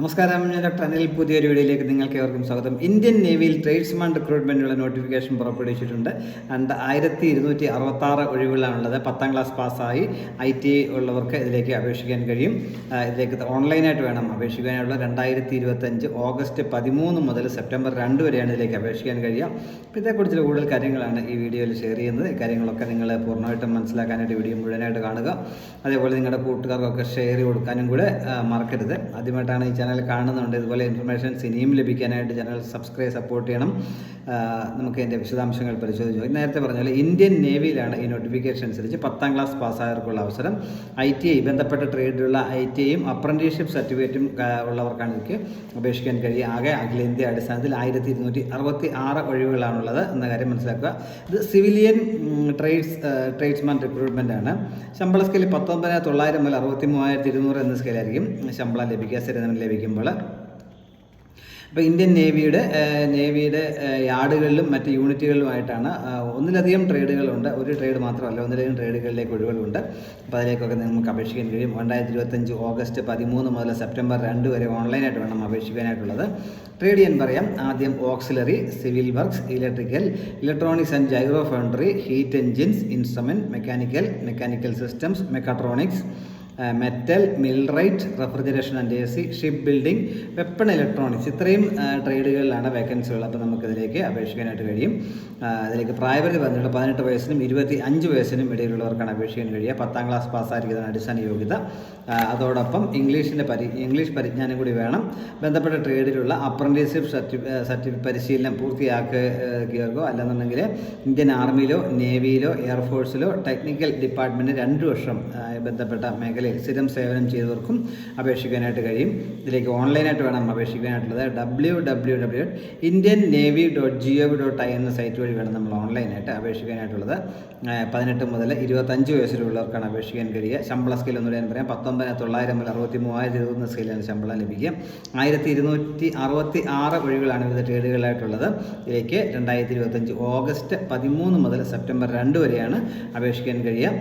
നമസ്കാരം ഞാൻ ഡോക്ടർ അനിൽ പുതിയൊരു വീഡിയോയിലേക്ക് നിങ്ങൾക്ക് ഏവർക്കും സ്വാഗതം. ഇന്ത്യൻ നേവിയിൽ ട്രേഡ്സ്മാൻ റിക്രൂട്ട്മെന്റിനുള്ള നോട്ടിഫിക്കേഷൻ പുറപ്പെടുവിച്ചിട്ടുണ്ട്. ആൻഡ് ആയിരത്തി ഇരുന്നൂറ്റി അറുപത്താറ് ഒഴിവുകളാണുള്ളത് പത്താം ക്ലാസ് പാസ്സായി ഐ ടി ഉള്ളവർക്ക് ഇതിലേക്ക് അപേക്ഷിക്കാൻ കഴിയും. ഇതിലേക്ക് ഓൺലൈനായിട്ട് വേണം അപേക്ഷിക്കാനുള്ള. രണ്ടായിരത്തി ഇരുപത്തഞ്ച് ഓഗസ്റ്റ് പതിമൂന്ന് മുതൽ സെപ്റ്റംബർ രണ്ട് വരെയാണ് ഇതിലേക്ക് അപേക്ഷിക്കാൻ കഴിയുക. അപ്പോൾ ഇതേക്കുറിച്ചുള്ള കൂടുതൽ കാര്യങ്ങളാണ് ഈ വീഡിയോയിൽ ഷെയർ ചെയ്യുന്നത്. കാര്യങ്ങളൊക്കെ നിങ്ങൾ പൂർണമായിട്ടും മനസ്സിലാക്കാനായിട്ട് വീഡിയോ മുഴുവനായിട്ട് കാണുക. അതേപോലെ നിങ്ങളുടെ കൂട്ടുകാർക്കൊക്കെ ഷെയർ കൊടുക്കാനും കൂടെ മറക്കരുത്. ആദ്യമായിട്ടാണ് ഈ ചാനൽ കാണുന്നുണ്ട്. ഇതുപോലെ ഇൻഫർമേഷൻസ് ഇനിയും ലഭിക്കാനായിട്ട് ചാനൽ സബ്സ്ക്രൈബ് സപ്പോർട്ട് ചെയ്യണം. നമുക്ക് എന്റെ വിശദാംശങ്ങൾ പരിശോധിച്ചു നേരത്തെ പറഞ്ഞ പോലെ ഇന്ത്യൻ നേവിയിലാണ് ഈ നോട്ടിഫിക്കേഷൻ അനുസരിച്ച് പത്താം ക്ലാസ് പാസ്സായവർക്കുള്ള അവസരം. ഐ ടി ഐ ബന്ധപ്പെട്ട ട്രേഡിലുള്ള ഐ ടി ഐയും അപ്രന്റീസ്ഷിപ്പ് സർട്ടിഫിക്കറ്റും ഉള്ളവർക്കാണ് എനിക്ക് അപേക്ഷിക്കാൻ കഴിയുക. ആകെ അഖിലേന്ത്യ അടിസ്ഥാനത്തിൽ ആയിരത്തി ഇരുന്നൂറ്റി അറുപത്തി ആറ് ഒഴിവുകളാണുള്ളത് എന്ന കാര്യം മനസ്സിലാക്കുക. ഇത് സിവിലിയൻ ട്രേഡ്സ് ട്രേഡ്സ്മാൻ റിക്രൂട്ട്മെന്റ് ആണ്. ശമ്പള സ്കെയിൽ പത്തൊമ്പതിനായിരത്തി തൊള്ളായിരം മുതൽ അറുപത്തി മൂവായിരത്തി ഇരുന്നൂറ് എന്ന സ്കെയിലായിരിക്കും ശമ്പളം ലഭിക്കുക സ്ഥിരം ലഭിക്കുമ്പോൾ അപ്പോൾ ഇന്ത്യൻ നേവിയുടെ നേവിയുടെ യാർഡുകളിലും മറ്റ് യൂണിറ്റുകളിലുമായിട്ടാണ് ഒന്നിലധികം ട്രേഡുകളുണ്ട്. ഒരു ട്രേഡ് മാത്രമല്ല ഒന്നിലധികം ട്രേഡുകളിലേക്ക് ഒഴിവുകളുണ്ട്. അപ്പോൾ അതിലേക്കൊക്കെ നമുക്ക് അപേക്ഷിക്കാൻ കഴിയും. രണ്ടായിരത്തി ഇരുപത്തഞ്ച് ഓഗസ്റ്റ് പതിമൂന്ന് മുതൽ സെപ്റ്റംബർ രണ്ട് വരെ ഓൺലൈനായിട്ട് വേണം അപേക്ഷിക്കാനായിട്ടുള്ളത്. ട്രേഡ് ചെയ്യാൻ പറയാം. ആദ്യം auxiliary civil works electrical electronics and gyro foundry heat engines instrument mechanical mechanical systems mechatronics metal millwright refrigeration and A C ship building weapon electronics ഇത്രയും ട്രേഡുകളിലാണ് വേക്കൻസികൾ അപ്പോൾ നമുക്കിതിലേക്ക് അപേക്ഷിക്കാനായിട്ട് കഴിയും. അതിലേക്ക് പ്രായപരിധി പറഞ്ഞിട്ട് പതിനെട്ട് വയസ്സിനും ഇരുപത്തി അഞ്ച് വയസ്സിനും ഇടയിലുള്ളവർക്കാണ് അപേക്ഷിക്കാൻ കഴിയുക. പത്താം ക്ലാസ് പാസ്സായിരിക്കുന്നതാണ് അടിസ്ഥാന യോഗ്യത. അതോടൊപ്പം ഇംഗ്ലീഷിന്റെ പരി ഇംഗ്ലീഷ് പരിജ്ഞാനം കൂടി വേണം. ബന്ധപ്പെട്ട ട്രേഡിലുള്ള അപ്രന്റീസ്ഷിപ്പ് സർട്ടി സർട്ടി പരിശീലനം പൂർത്തിയാക്കുകയോ അല്ലെന്നുണ്ടെങ്കിൽ ഇന്ത്യൻ ആർമിയിലോ നേവിയിലോ എയർഫോഴ്സിലോ ടെക്നിക്കൽ ഡിപ്പാർട്ട്മെന്റ് രണ്ട് വർഷം ബന്ധപ്പെട്ട ബന്ധപ്പെട്ട മേഖലയിൽ സ്ഥിരം സേവനം ചെയ്തവർക്കും അപേക്ഷിക്കാനായിട്ട് കഴിയും. ഇതിലേക്ക് ഓൺലൈനായിട്ട് വേണം അപേക്ഷിക്കാനായിട്ടുള്ളത്. W W W Indian Navy dot G O V dot I എന്ന സൈറ്റ് വഴി വേണം നമ്മൾ ഓൺലൈനായിട്ട് അപേക്ഷിക്കാനായിട്ടുള്ളത്. പതിനെട്ട് മുതൽ ഇരുപത്തഞ്ച് വയസ്സിലുള്ളവർക്കാണ് അപേക്ഷിക്കാൻ കഴിയുക. ശമ്പള സ്കെയിൽ എന്ന് ഞാൻ പറയാം. പത്തൊമ്പത് തൊള്ളായിരം മുതൽ അറുപത്തി മൂവായിരത്തി ഇരുപത് സ്കെയിലാണ് ശമ്പളം ലഭിക്കുക. ആയിരത്തി ഇരുന്നൂറ്റി അറുപത്തി ആറ് വഴികളാണ് വിവിധ ട്രേഡുകളായിട്ടുള്ളത് ഇതിലേക്ക് രണ്ടായിരത്തി ഇരുപത്തഞ്ച് ഓഗസ്റ്റ് പതിമൂന്ന് മുതൽ സെപ്റ്റംബർ രണ്ട് വരെയാണ് അപേക്ഷിക്കാൻ കഴിയുക.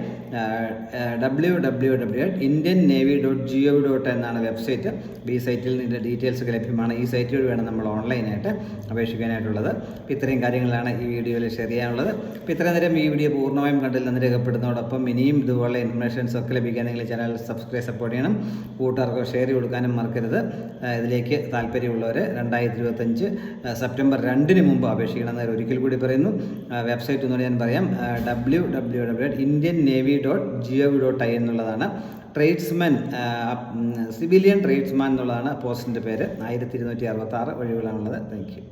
W W W Indian Navy dot G O dot എന്നാണ് വെബ്സൈറ്റ് ഈ സൈറ്റിൽ ഇതിന്റെ ഡീറ്റെയിൽസ് ഒക്കെ ലഭ്യമാണ്. ഈ സൈറ്റിൽ വേണം നമ്മൾ ഓൺലൈനായിട്ട് അപേക്ഷിക്കാനായിട്ടുള്ളത്. അപ്പോൾ ഇത്രയും കാര്യങ്ങളാണ് ഈ വീഡിയോയിൽ ഷെയർ ചെയ്യാനുള്ളത്. അപ്പോൾ ഇത്രയും നേരം ഈ വീഡിയോ പൂർണമായും കണ്ടില്ലെന്ന് രേഖപ്പെടുന്നതോടൊപ്പം ഇനിയും ഇതുപോലെ ഇൻഫർമേഷൻസ് ഒക്കെ ലഭിക്കാൻ നിങ്ങൾ ചാനൽ സബ്സ്ക്രൈബ് സപ്പോർട്ട് ചെയ്യണം. കൂട്ടുകാർക്ക് ഷെയർ കൊടുക്കാനും മറക്കരുത്. ഇതിലേക്ക് താല്പര്യമുള്ളവർ രണ്ടായിരത്തി ഇരുപത്തഞ്ച് സെപ്റ്റംബർ രണ്ടിന് മുമ്പ് അപേക്ഷിക്കണം എന്ന് ഒരിക്കൽ കൂടി പറയുന്നു. വെബ്സൈറ്റ് എന്ന് ഞാൻ പറയാം. W W W dot Indian Navy dot G O dot I എന്നുള്ളതാണ്. ട്രേഡ്സ്മാൻ സിവിലിയൻ ട്രേഡ്സ്മാൻ എന്നുള്ളതാണ് പോസ്റ്റിന്റെ പേര്. ആയിരത്തി ഇരുന്നൂറ്റി അറുപത്താറ് ഒഴിവിലാണുള്ളത് താങ്ക് യു